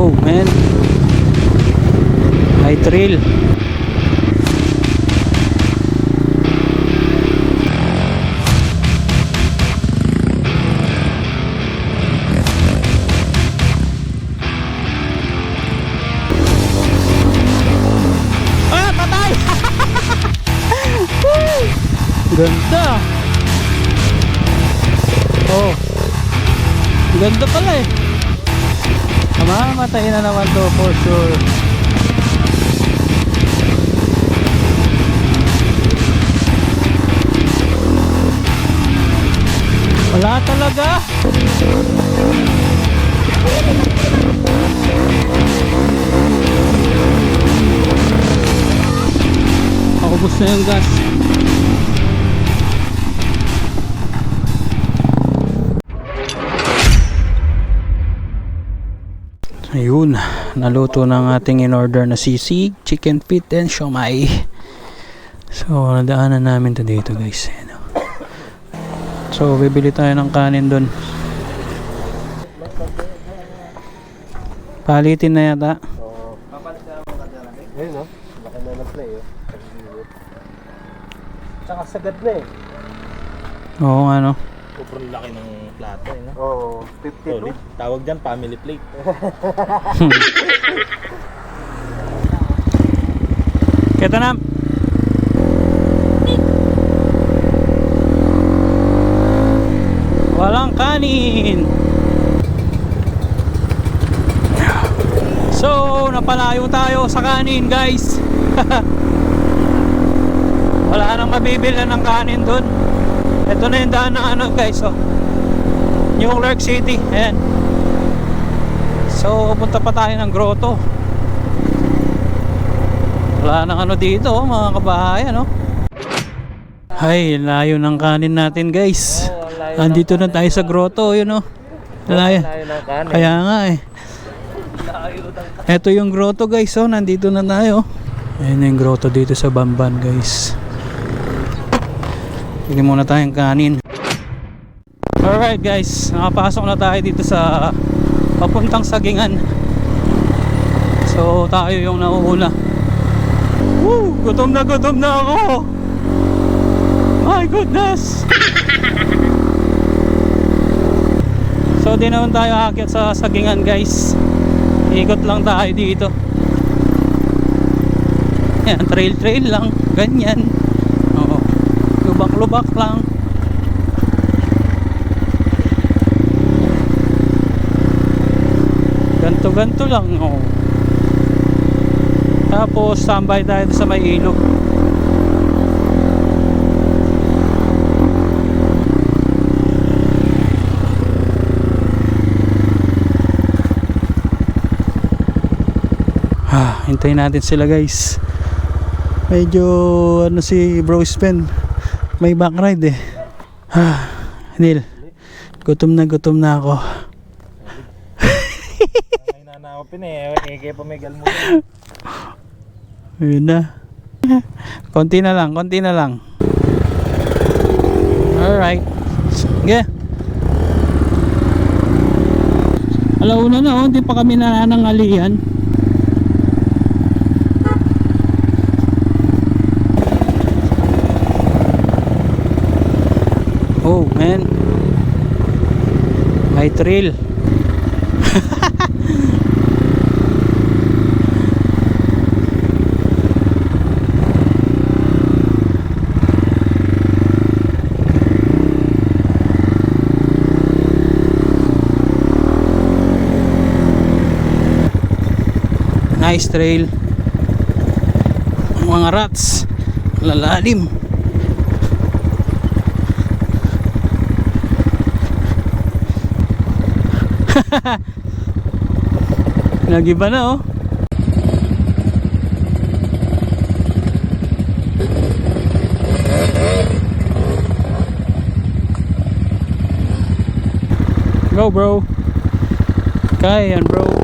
Oh man. High trail. Ah, patay! Ganda! Oh. Ganda pala eh. Mamamatay na naman to for sure. Wala talaga. Paubos na yung gas. Naluto ng ating in-order na sisig, chicken feet, and siomay. So, nadaanan namin to dito guys. Ayan, oh. So, bibili tayo ng kanin doon. Palitin na yata. Ayun no? Laki na ng play oh. Pag-iwit. Tsaka sagad na eh. Oo nga no. Sobrang laki ng plato eh, no? Oo, Solid. 52. Tawag dyan, family plate. Kita na. Walang kanin. So, napalayo tayo sa kanin, guys. Wala nang mabibili ng kanin doon. Ito na yung daan ng ano, guys, oh. New York City. Ayan. So, punta pa tayo ng grotto. Wala nang ano dito, oh, mga kabahayan, no? Ay, layo ng kanin natin, guys. Andito na tayo sa grotto, yun, oh. Layo. Tayo ng kanin. Kaya nga, eh. Ito yung grotto, guys, oh. Nandito na tayo. Ayan yung grotto dito sa Bamban, guys. Bili muna tayong kanin. Alright, guys. Nakapasok na tayo dito sa papuntang Sagingan. So, tayo yung nauuna. Woo! Gutom na gutom na ako! My goodness! so, di naman tayo aakyat sa Sagingan guys. Ikot lang tayo dito. Yan, trail trail lang. Ganyan. Lubak-lubak lang. Ganto-ganto lang. Oo. Tapos tambay tayo sa may ilog. Ah, hintayin natin sila guys. Medyo ano si Bro Spen. May back ride eh. Ah, Neil. Gutom na gutom na ako. Ay, nanakopin eh. Kaya pumigal mo. Ayun na. konti na lang, konti na lang. Alright. Sige. Alauna na oh, hindi pa kami nananangalian. Oh man. May trail. Nice trail. Mga rats. Lalalim. Nagiba na oh. Go bro. Kaya yan bro.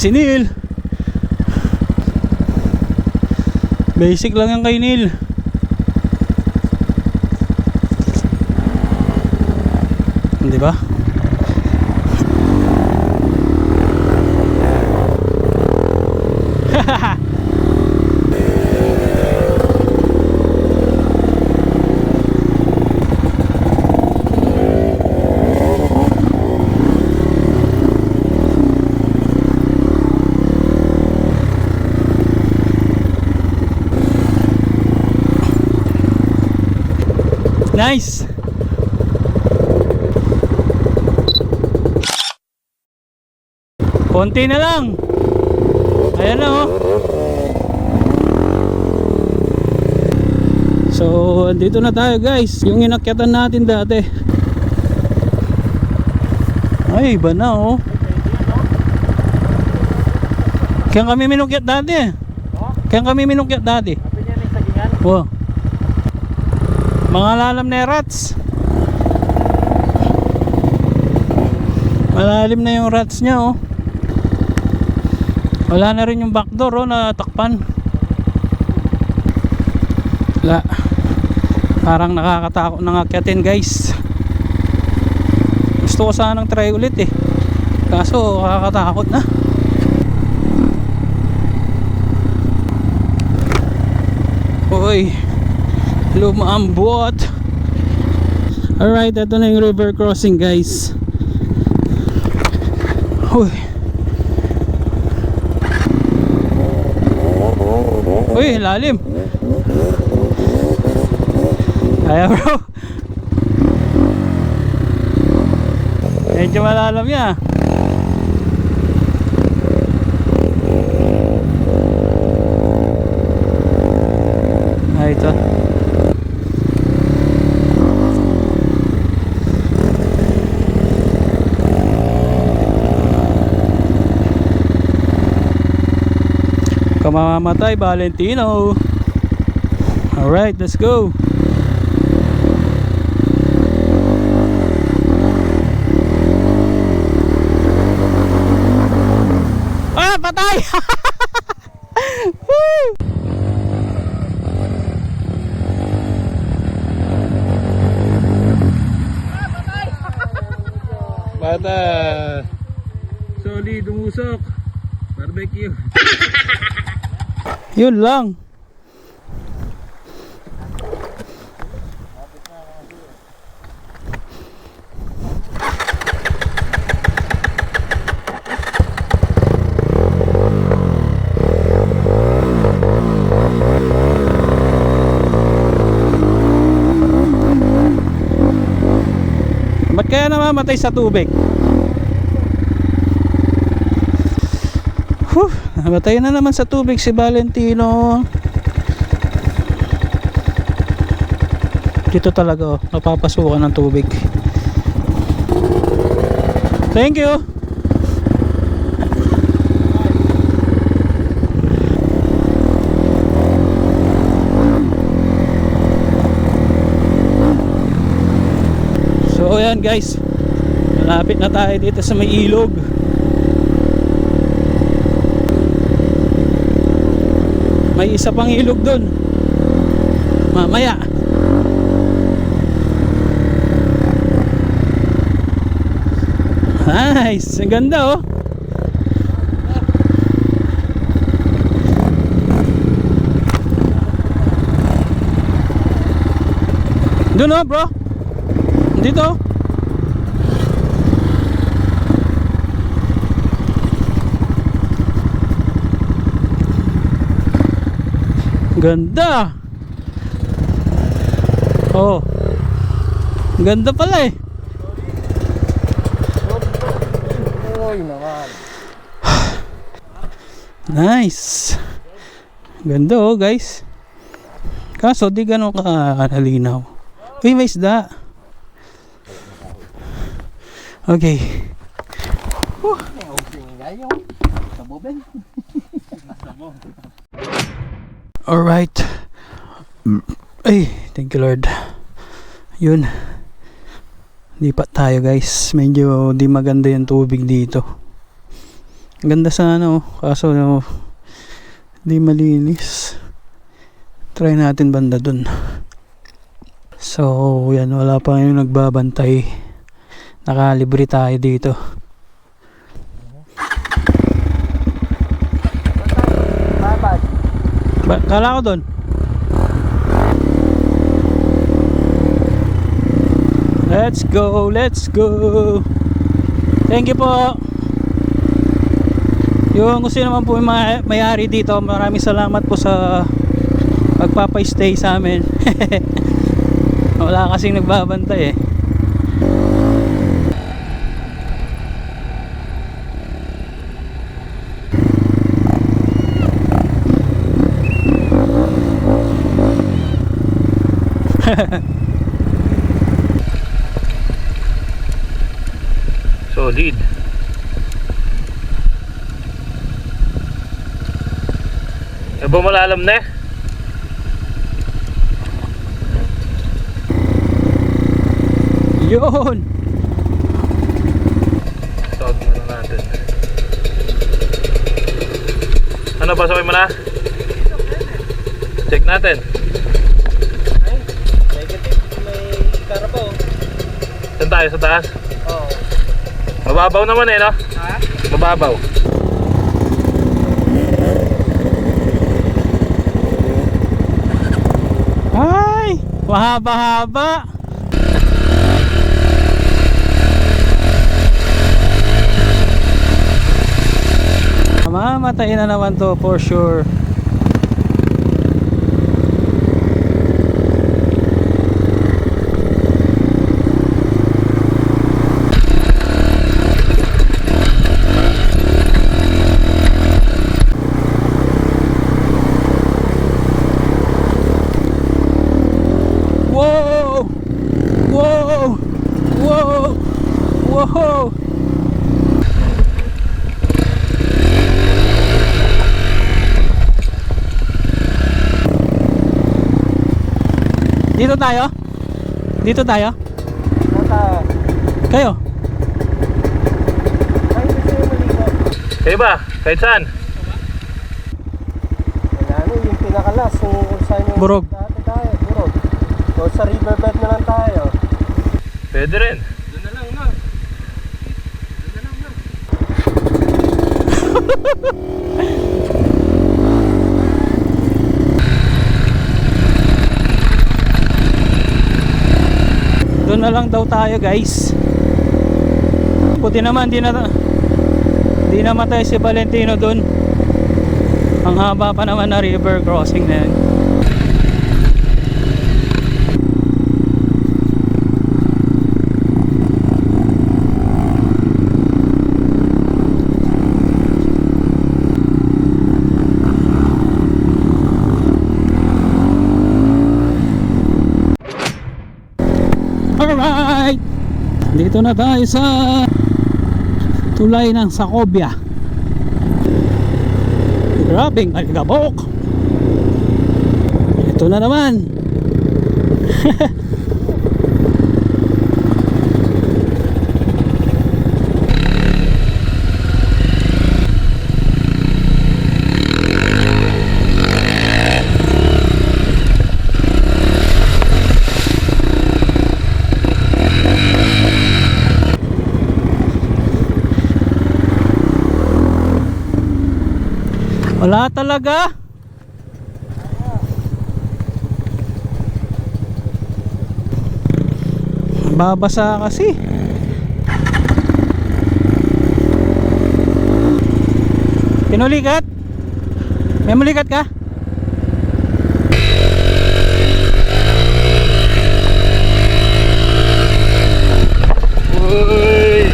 Si Neil. Basic lang yan kay Neil. Di ba? Nice! Konti na lang. Ayan na oh. So, dito na tayo guys. Yung inakyatan natin dati. Ay, iba na oh. Kaya kami minukyat dati eh. Kaya kami minukyat dati. Sabi niya yung sagingan. Wow. Mga lalam na rats. Malalim na yung rats niya oh. Wala na rin yung backdoor oh na takpan. Wala. Parang nakakatakot nang akyatin guys. Gusto ko sanang try ulit eh. Kaso nakakatakot na. Uy. Lumaambot. Alright, ito na yung river crossing guys. Uy. Uy, lalim. Kaya bro. Medyo malalam ya. Ah, ito. Kamamatay Valentino. All right, let's go. Ah, patay! Woo! Bata. Solid, umusok. Barbecue. Yun lang. Ba't kaya namamatay sa tubig? Whew, namatay na naman sa tubig si Valentino. Dito talaga oh, napapasukan ng tubig. Thank you. So ayan guys. Malapit na tayo dito sa may ilog. May isa pang ilog doon. Mamaya. Nice. Ang ganda oh. Doon oh bro. Dito. oh. Ganda. Oh. Ganda pala eh. Nice. Ganda oh guys. Kaso di ganun ka nalinaw. Uy, may isda. Okay. Ngayon. Alright. Ay, thank you Lord. Yun. Lipat tayo guys. Medyo di maganda yung tubig dito. Ganda sana oh. Kaso oh, di malinis. Try natin banda dun. So, yan. Wala pa yung nagbabantay. Nakalibre tayo dito. Ba kala ko doon. Let's go, let's go. Thank you po. Yung gusto naman po yung may- may-ari dito, maraming salamat po sa pagpapay-stay sa amin. Wala kasing nagbabantay eh. Solid. Eh ba malalam na eh? Yun! Start muna natin. Ano, pasokay mo na? Check natin. Ay, negative. May karabaw. Saan tayo? Sa taas? Oo. Mababaw naman eh, no? Ha? Mababaw. Ay! Mahaba-haba! Mamatay na naman to for sure. Tayo? Dito tayo? Kayo? Kayo ba? Kahit saan? Na, yung pinakalas. Kung kung saan yung Burog. dati tayo. Burog. O sa riverbed na lang tayo. Pwede rin. Doon na lang na. Doon na lang na. Doon na lang daw tayo guys. Buti naman di na di namatay si Valentino doon. Ang haba pa naman na river crossing na yan. Alright! Dito na tayo sa tulay ng Sacobia. Grabing aligabok! Ito na naman! Wala talaga. Babasa kasi. Pinulikat? May mulikat ka? Uy!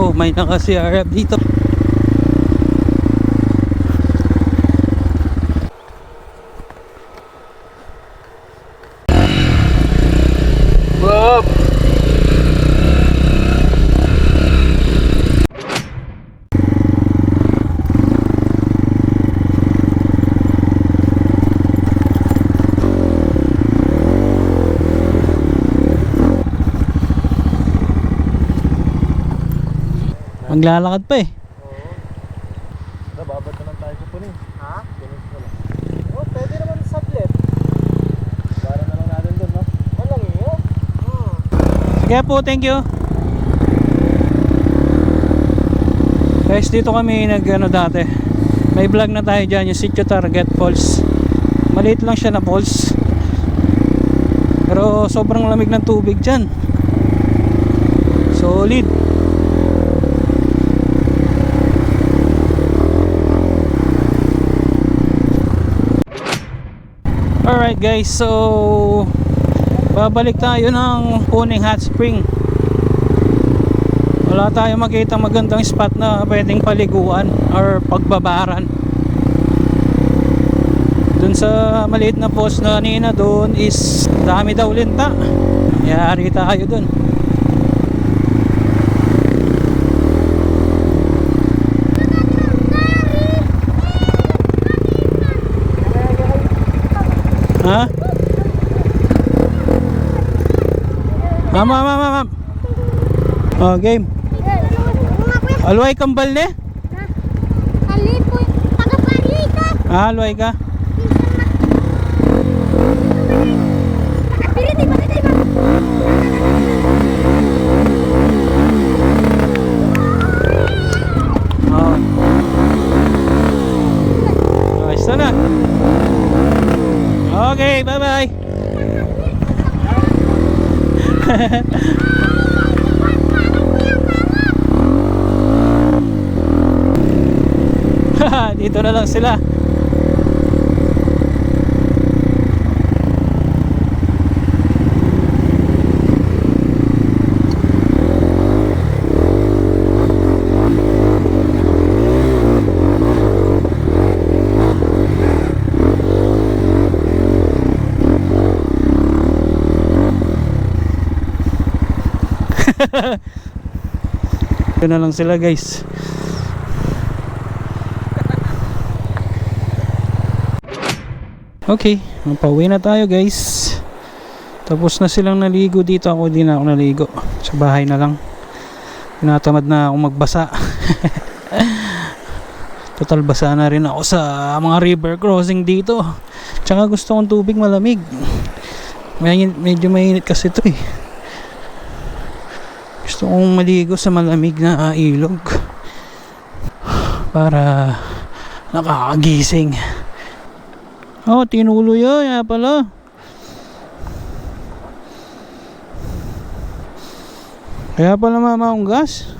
Oh, may naka CRF dito. Maglalakad pa eh. Oo. Nababad naman tayo sa punin. Ha? Punin ko lang. Oh, pwede naman saglit. Para na lang natin doon, no? Walang iyo. Hmm. Sige po, thank you. Guys, dito kami nag ano dati. May vlog na tayo dyan, yung Sitio Target Falls. Maliit lang siya na falls. Pero sobrang lamig ng tubig dyan. Solid. Alright guys, so babalik tayo ng Puning Hot Spring. Wala tayong makita magandang spot na pwedeng paliguan or pagbabaran. Dun sa maliit na post na kanina doon is dami daw linta. Yari tayo dun. Ha? Mama, mama, mama. Oh, game. Alway kambal ne? Kalipoy, taga-pari ka. Ah, alway ka. Okay, bye-bye. Dito na lang sila. Dito na lang sila guys. Okay, pauwi na tayo guys. Tapos na silang naligo dito. Ako din ako naligo. Sa bahay na lang. Tinatamad na akong magbasa. Total basa na rin ako sa mga river crossing dito. Tsaka gusto kong tubig malamig. Medyo mainit kasi ito eh. Gusto kong maligo sa malamig na ah, ilog. Para nakakagising. Oh, tinulo yun. Yan pala. Kaya pala mama ang gas.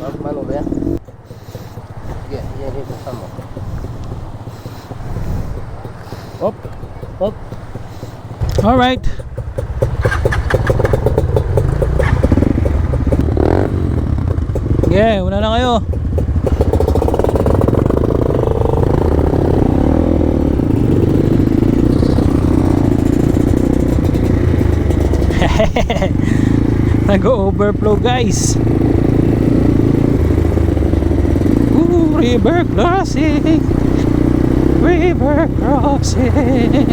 Mano ba yan? Yan yung buksan mo. Hop! Hop! Alright. Yeah, una na kayo. Nag-overflow guys. Ooh, river crossing. River crossing.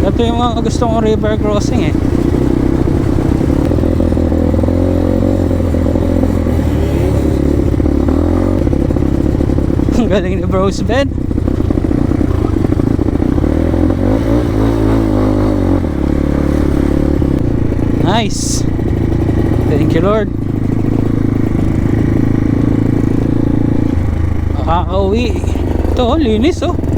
Ito yung mga gusto kong river crossing eh. Galing ni Bros Ben. Nice. Thank you Lord. Makakauwi. Ito, oh, linis oh.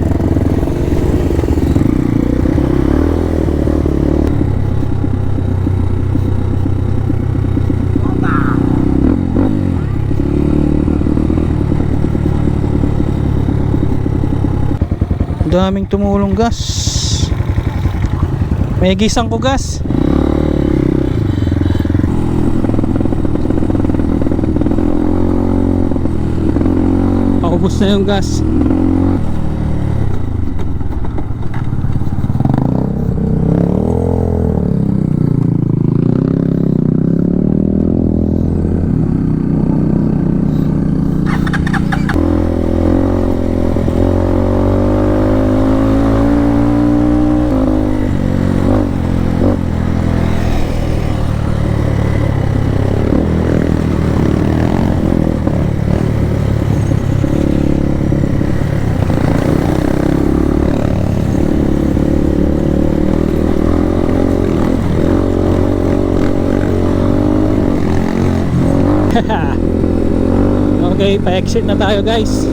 Daming tumulong gas. May gisang ko gas. Paubos na yung gas Okay, pa-exit na tayo guys.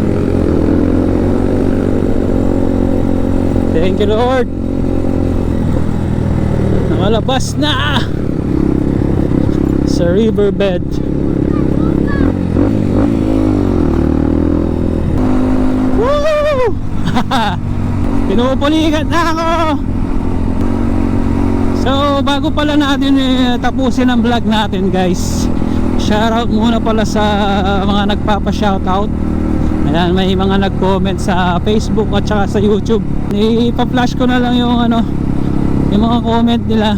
Thank you Lord. Nakalabas na sa riverbed. Woo! Pinupulikat na ako. So, bago pala natin eh, tapusin ang vlog natin guys. Shoutout muna pala sa mga nagpapa-shoutout. Ayan, may mga nag-comment sa Facebook at saka sa YouTube. Ipa-flash ko na lang yung ano, yung mga comment nila.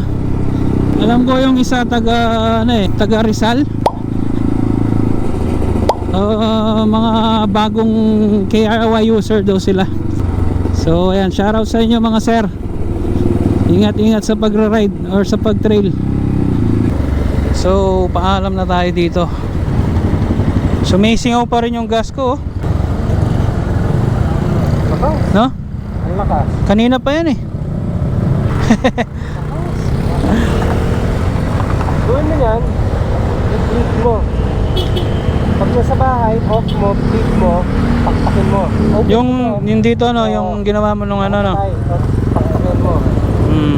Alam ko yung isa taga ano eh, taga Rizal. Uh, mga bagong KRY user daw sila. So ayan, shoutout sa inyo mga sir. Ingat-ingat sa pagra-ride or sa pag-trail. So, paalam na tayo dito. Sumisingaw pa rin yung gas ko, oh. No? Ang lakas. Kanina pa yan eh. Gawin mo yan. I-flip mo. Pag nasa bahay, off mo, flip mo, pakpakin mo. Open Yung, mo. yung dito, no? Yung ginawa mo nung ano, no? Pakpakin mo. Hmm.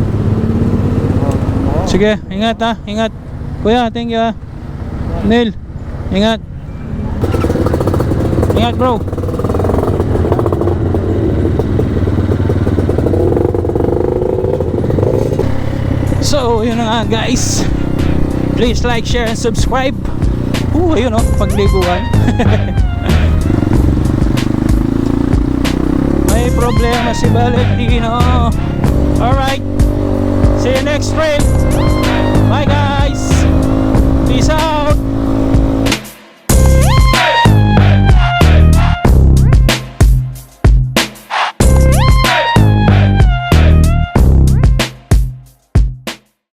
Oh. Sige, ingat ha, ingat. Kuya, thank you ha. Neil, ingat. Ingat bro. So, yun na nga guys. Please like, share, and subscribe. Oo, ayun oh, pagliguan. May problema si Valentino. Alright. See you next trip. Bye guys. Peace out.